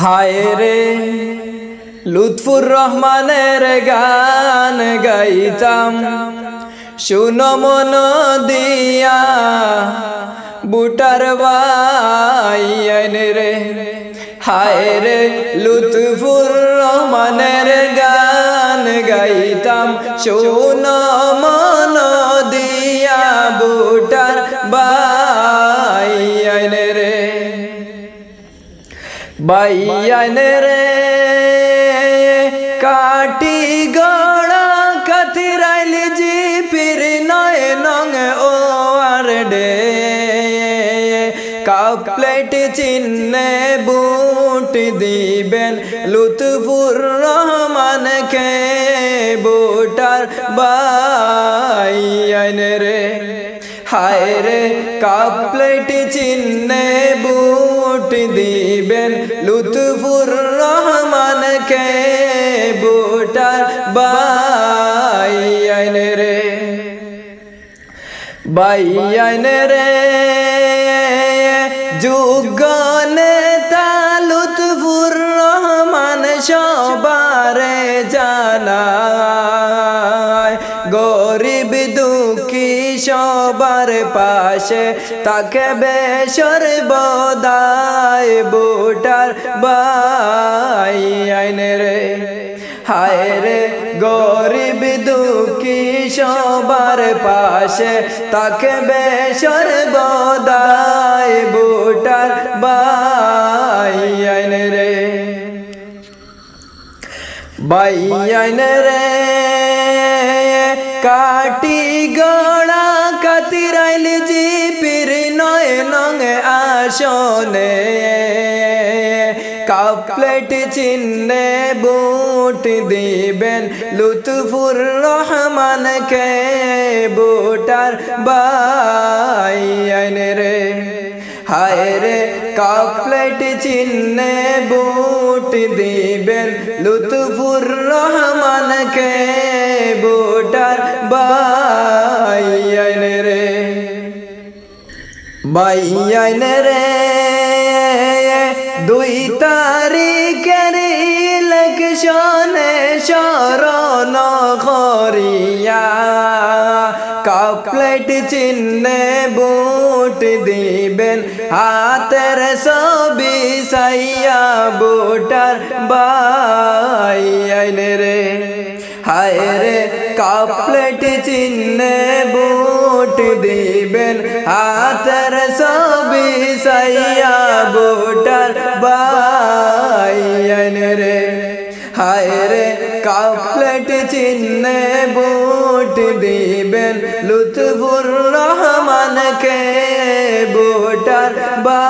হায় রে লুৎফুর রহমানের গান গাইতাম। শুনো মন দিয়া বুটার বাইন রে। হায় রে লুৎফুর রহমানের গান গাইতাম। শুনো মন দিয়া বুটার বাইন বাইয়ান রে কাটি গড়া কাতিরাইল জি পির নয় নং ও আর ডে কাপ প্লেট চিহ্নে বুট দিবেন লুৎফুর রহমান কে বুটার বাইয়ান রে হায় রে কাপ প্লেট চিহ্নে বুট দিবেন লুৎফুর রহমান কে বুটার বাইয়ান রে। বাইয়ান রে। যুগ সবার পাশে তাকে বেসর বদায় বুটার বাই আইনে রে। হায় রে গরিব দুঃখী সবার পাশে তাকে বেসর বদায় বুটার বাই আইনে রে। বাইয়ান রে কাটি গড়া কাতিরাইল জি পির নয় নং আসনে। কাপলেট চিহ্নে বুট দিবেন লুৎফুর রহমান কে বুটার বাইয়ান রে। হায় রে, কাপলেট চিহ্নে বুট দিবেন লুৎফুর রহমান কে বুটার বাইয়ান রে। বাইয়ান রে। দুই তারিখের ইলেকশনে শরণ করিয়া কাপলেট চিহ্নে বুট দিবেন। হাতের ছবি সাইয়া বুটার বাইয়ান রে। হায় রে কাপলেট চিহ্নে বুট দিবেন, হাতের ছবি সাইয়া বুটার বাইয়ান রে। হায় রে কাপলেট চিহ্নে বুট দিবেন, লুৎফুর রহমান কে বুটার বা